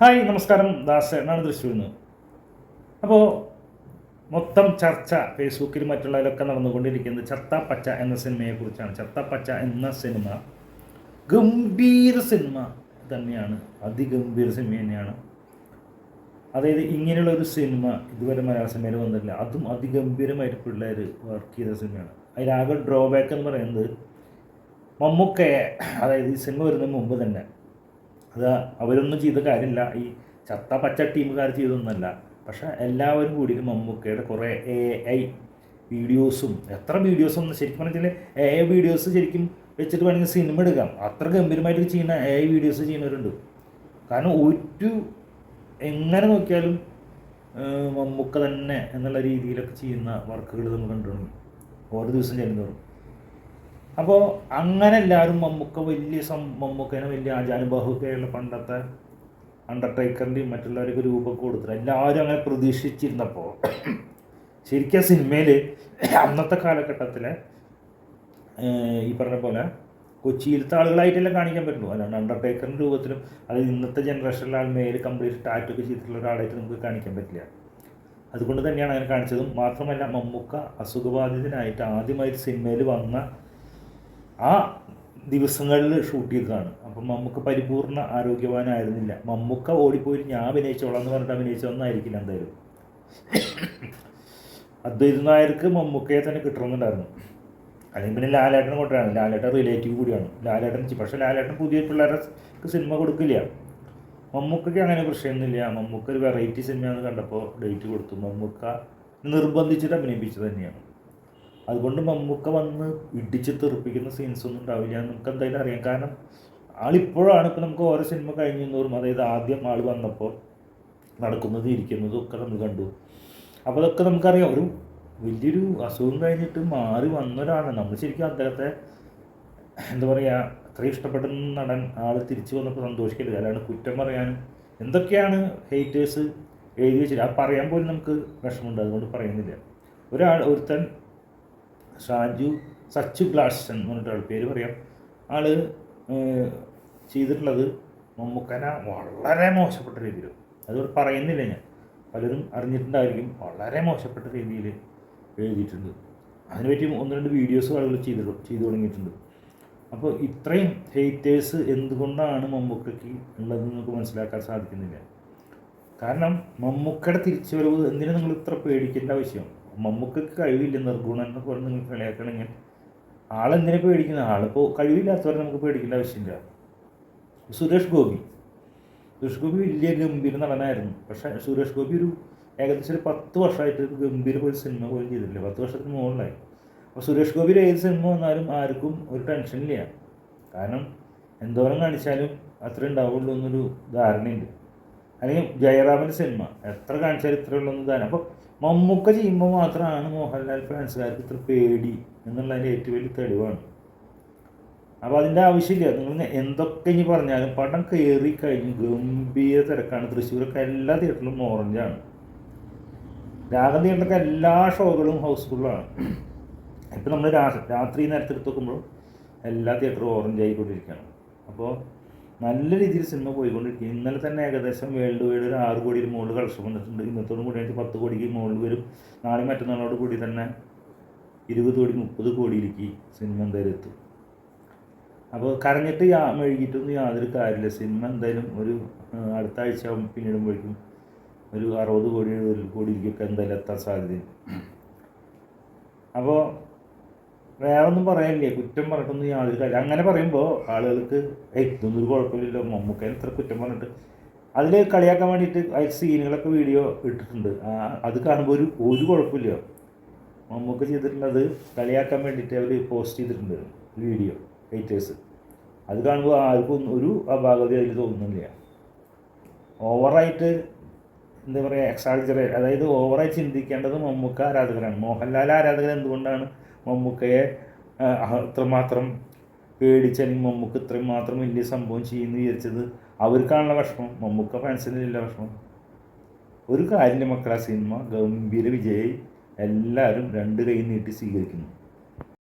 Hi നമസ്കാരം. ദാസ് എന്നാണ് തൃശ്ശൂരിൽ നിന്ന്. അപ്പോൾ മൊത്തം ചർച്ച ഫേസ്ബുക്കിൽ മറ്റുള്ളവരൊക്കെ നടന്നുകൊണ്ടിരിക്കുന്നത് ചത്ത പച്ച എന്ന സിനിമയെക്കുറിച്ചാണ്. ചത്ത പച്ച എന്ന സിനിമ ഗംഭീര സിനിമ തന്നെയാണ്. അതിഗംഭീര സിനിമ തന്നെയാണ്. അതായത് ഇങ്ങനെയുള്ള ഒരു സിനിമ ഇതുവരെ മലയാള സിനിമയിൽ വന്നില്ല അതും അതിഗംഭീരമായിട്ട് പിള്ളേർ വർക്ക് ചെയ്ത സിനിമയാണ്. അതിലാകെ ഡ്രോബാക്ക് എന്ന് പറയുന്നത് മമ്മൂക്കയെ. അതായത് ഈ സിനിമ വരുന്നതിന് മുമ്പ് തന്നെ അത് അവരൊന്നും ചെയ്ത കാര്യമില്ല. ഈ ചത്ത പച്ച ടീമുകാർ ചെയ്തൊന്നുമല്ല പക്ഷെ എല്ലാവരും കൂടി മമ്മൂക്കയുടെ കുറേ എ ഐ വീഡിയോസും എത്ര വീഡിയോസ് ശരിക്കും പറഞ്ഞാൽ എ ഐ വീഡിയോസ് ശരിക്കും വെച്ചിട്ട് വേണമെങ്കിൽ സിനിമ എടുക്കാം. അത്ര ഗംഭീരമായിട്ട് ചെയ്യുന്ന എ ഐ വീഡിയോസ് ചെയ്യുന്നവരുണ്ട്. കാരണം ഒരു എങ്ങനെ നോക്കിയാലും മമ്മൂക്ക തന്നെ എന്നുള്ള രീതിയിലൊക്കെ ചെയ്യുന്ന വർക്കുകൾ നമ്മൾ കണ്ടു ഓരോ ദിവസം ചെല്ലുന്നവരും അപ്പോൾ അങ്ങനെ എല്ലാവരും മമ്മൂക്ക വലിയ സം മമ്മൂക്കേനെ വലിയ ആചാനുബാഹുക്കയുള്ള പണ്ടത്തെ അണ്ടർടേക്കറിന്റെയും മറ്റുള്ളവരൊക്കെ രൂപമൊക്കെ കൊടുത്തിട്ട് എല്ലാവരും അങ്ങനെ പ്രതീക്ഷിച്ചിരുന്നപ്പോൾ ശരിക്കും ആ സിനിമയിൽ അന്നത്തെ കാലഘട്ടത്തിലെ ഈ പറഞ്ഞ പോലെ കൊച്ചിയിലത്തെ ആളുകളായിട്ടല്ലേ കാണിക്കാൻ പറ്റുള്ളൂ. അല്ലാണ്ട് അണ്ടർടേക്കറിന്റെ രൂപത്തിലും അത് ഇന്നത്തെ ജനറേഷനിലെ ആൾ മേൽ കംപ്ലീറ്റ് ടാറ്റൊക്കെ ചെയ്തിട്ടുള്ള ഒരാളായിട്ട് നമുക്ക് കാണിക്കാൻ പറ്റില്ല. അതുകൊണ്ട് തന്നെയാണ് അങ്ങനെ കാണിച്ചതും. മാത്രമല്ല മമ്മൂക്ക അസുഖബാധിതനായിട്ട് ആദ്യമായിട്ട് സിനിമയിൽ വന്ന ആ ദിവസങ്ങളിൽ ഷൂട്ട് ചെയ്തതാണ്. അപ്പം മമ്മൂക്ക പരിപൂർണ ആരോഗ്യവാനായിരുന്നില്ല. മമ്മൂക്ക ഓടിപ്പോയി ഞാൻ അഭിനയിച്ചോളാം എന്ന് പറഞ്ഞിട്ട് അഭിനയിച്ചതൊന്നായിരിക്കില്ല എന്തായാലും. അദ്വൈത നായർക്ക് മമ്മൂക്കയെ തന്നെ കിട്ടണമെന്നുണ്ടായിരുന്നു. അല്ലെങ്കിൽ പിന്നെ ലാലേട്ടൻ കൊണ്ടാണ് ലാലേട്ടൻ റിലേറ്റീവ് കൂടിയാണ്. ലാലേട്ടൻ പക്ഷേ ലാലേട്ടൻ പുതിയ പിള്ളേർക്ക് സിനിമ കൊടുക്കില്ല. മമ്മൂക്കയ്ക്ക് അങ്ങനെ പ്രശ്നമൊന്നുമില്ല. മമ്മൂക്ക ഒരു വെറൈറ്റി സിനിമയാണെന്ന് കണ്ടപ്പോൾ ഡേറ്റ് കൊടുത്തു. മമ്മൂക്ക നിർബന്ധിച്ചിട്ട് അഭിനയിപ്പിച്ചത് തന്നെയാണ്. അതുകൊണ്ട് മമ്മൂക്ക വന്ന് ഇടിച്ച് തെറിപ്പിക്കുന്ന സീൻസ് ഒന്നും ഉണ്ടാവില്ല നമുക്ക് എന്തായാലും അറിയാം. കാരണം ആളിപ്പോഴാണ് ഇപ്പോൾ നമുക്ക് ഓരോ സിനിമ കഴിഞ്ഞു തോറും അതായത് ആദ്യം ആൾ വന്നപ്പോൾ നടക്കുന്നത് ഇരിക്കുന്നതും ഒക്കെ നമ്മൾ കണ്ടു. അപ്പോൾ അതൊക്കെ നമുക്കറിയാം. ഒരു വലിയൊരു അസുഖം കഴിഞ്ഞിട്ട് മാറി വന്നൊരാണ് നമ്മൾ ശരിക്കും അദ്ദേഹത്തെ എന്താ പറയുക അത്രയും ഇഷ്ടപ്പെടുന്ന നടൻ ആൾ തിരിച്ചു വന്നപ്പോൾ സന്തോഷിക്കരുത് അല്ലാണ്ട് കുറ്റം പറയാനും എന്തൊക്കെയാണ് ഹേറ്റേഴ്സ് എഴുതി വെച്ചിട്ട്? ആ പറയാൻ പോലും നമുക്ക് വിഷമമുണ്ട്. അതുകൊണ്ട് പറയുന്നില്ല. ഒരാൾ ഒരുത്തൻ ഷാജു സച്ചു ഗ്ലാഷൻ എന്ന് പറഞ്ഞിട്ട് പേര് പറയാം. ആൾ ചെയ്തിട്ടുള്ളത് മമ്മൂക്കന. വളരെ മോശപ്പെട്ട രീതിയിൽ അതുകൊണ്ട് പറയുന്നില്ല ഞാൻ. പലരും അറിഞ്ഞിട്ടുണ്ടായിരിക്കും. വളരെ മോശപ്പെട്ട രീതിയിൽ എഴുതിയിട്ടുണ്ട്. അതിനുപറ്റി ഒന്ന് രണ്ട് വീഡിയോസ് ആളുകൾ ചെയ്തിട്ടു ചെയ്തു തുടങ്ങിയിട്ടുണ്ട്. അപ്പോൾ ഇത്രയും ഹേറ്റേഴ്സ് എന്തുകൊണ്ടാണ് മമ്മൂക്കയ്ക്ക് ഉള്ളതെന്ന് നമുക്ക് മനസ്സിലാക്കാൻ സാധിക്കുന്നില്ല? കാരണം മമ്മൂക്കയുടെ തിരിച്ചുവരവ് എന്തിനു നിങ്ങൾ ഇത്ര പേടിക്കേണ്ട ആവശ്യം? മമ്മൂക്കയ്ക്ക് കഴിവില്ല നിർഗുണം എന്നൊക്കെ പറഞ്ഞ് നിങ്ങൾ കളിയാക്കണമെങ്കിൽ ആളെന്തിനെ പേടിക്കുന്ന? ആളിപ്പോൾ കഴിവില്ലാത്തവരെ നമുക്ക് പേടിക്കേണ്ട ആവശ്യമില്ല. സുരേഷ് ഗോപി. സുരേഷ് ഗോപി വലിയ ഗംഭീര നടനായിരുന്നു. പക്ഷേ സുരേഷ് ഗോപി ഒരു ഏകദേശം ഒരു പത്ത് വർഷമായിട്ട് ഗംഭീര ഒരു സിനിമ പോലും ചെയ്തിട്ടില്ല. പത്ത് വർഷത്തിന് മുകളിലായി. അപ്പോൾ സുരേഷ് ഗോപിയിൽ ഏത് സിനിമ വന്നാലും ആർക്കും ഒരു ടെൻഷനില്ല കാരണം എന്തോരം കാണിച്ചാലും അത്ര ഉണ്ടാവുള്ളൂ എന്നൊരു ധാരണയുണ്ട്. അല്ലെങ്കിൽ ജയറാമിന്റെ സിനിമ. എത്ര കാണിച്ചാലും ഇത്രയുള്ളൂ എന്ന് ധാരണ. അപ്പോൾ മമ്മൂക്ക ചെയ്യുമ്പോൾ മാത്രമാണ് മോഹൻലാൽ ഫാൻസുകാർക്ക് ഇത്ര പേടി എന്നുള്ളതിന്റെ ഏറ്റവും വലിയ തെളിവാണ്. അപ്പോൾ അതിന്റെ ആവശ്യമില്ല. നിങ്ങൾ എന്തൊക്കെ ഇനി പറഞ്ഞാലും പടം കയറി കഴിഞ്ഞ് ഗംഭീര തിരക്കാണ്. തൃശ്ശൂരൊക്കെ എല്ലാ തിയേറ്ററിലും ഓറഞ്ചാണ് രാഗം തിയേറ്ററിലൊക്കെ എല്ലാ ഷോകളും ഹൗസ്ഫുള്ളാണ് ഇപ്പം നമ്മൾ രാത്രി നേരത്തെ എടുത്ത് നോക്കുമ്പോൾ എല്ലാ തിയേറ്ററും ഓറഞ്ച് അപ്പോൾ നല്ല രീതിയിൽ സിനിമ പോയിക്കൊണ്ടിരിക്കും ഇന്നലെ തന്നെ ഏകദേശം വേൾഡ് വൈഡ് ഒരു ആറ് കോടിയിൽ മുകളിൽ കളക്ഷൻ വന്നിട്ടുണ്ട്. ഇന്നത്തോടും കൂടി ആയിട്ട് പത്ത് കോടിക്ക് മുകളിൽ വരും. നാളെ മറ്റന്നാളോട് കൂടി തന്നെ ഇരുപത് കോടി മുപ്പത് കോടിയിലേക്ക് സിനിമ എന്തായാലും എത്തും. അപ്പോൾ കരഞ്ഞിട്ട് യാ മെഴുകിയിട്ടൊന്നും യാതൊരു കാര്യമില്ല. സിനിമ എന്തായാലും ഒരു അടുത്ത ആഴ്ച പിന്നിടുമ്പോഴേക്കും ഒരു അറുപത് കോടി എഴുപത് കോടിയിലേക്കൊക്കെ എന്തായാലും എത്താൻ സാധ്യതയുണ്ട്. അപ്പോൾ വേറെ ഒന്നും പറയാനില്ല? കുറ്റം പറഞ്ഞിട്ടൊന്നും യാതൊരു കാര്യം അങ്ങനെ പറയുമ്പോൾ ആളുകൾക്ക് ഏയ് ഇതൊന്നും ഒരു കുഴപ്പമില്ലല്ലോ. മമ്മൂക്കാൻ ഇത്ര കുറ്റം പറഞ്ഞിട്ട്. അതിൽ കളിയാക്കാൻ വേണ്ടിയിട്ട് അതിൽ സീനുകളൊക്കെ വീഡിയോ ഇട്ടിട്ടുണ്ട്. അത് കാണുമ്പോൾ ഒരു ഒരു കുഴപ്പമില്ല. മമ്മൂക്ക ചെയ്തിട്ടുള്ളത് കളിയാക്കാൻ വേണ്ടിയിട്ട് അവർ പോസ്റ്റ് ചെയ്തിട്ടുണ്ട് വീഡിയോ ഹേറ്റേഴ്സ് അത് കാണുമ്പോൾ ആർക്കും ഒരു അപാകത അതിൽ തോന്നുന്നില്ല ഓവറായിട്ട് എന്താ പറയുക എക്സാൾജറേ അതായത് ഓവറായി ചിന്തിക്കേണ്ടത് മമ്മൂക്ക ആരാധകരാണ്. മോഹൻലാൽ ആരാധകർ എന്തുകൊണ്ടാണ് മമ്മൂക്കയെ ആ, അത്രമാത്രം പേടിച്ച് അല്ലെങ്കിൽ മമ്മൂക്ക ഇത്രയും മാത്രം വലിയ സംഭവം ചെയ്യുന്നു വിചാരിച്ചത് അവർക്കാണുള്ള വിഷമം. മമ്മൂക്ക ഫാൻസിനില്ല വിഷമം. ഒരു കാര്യം മക്കളെ സിനിമ ഗംഭീര വിജയി എല്ലാവരും രണ്ട് കൈ നീട്ടി സ്വീകരിക്കുന്നു.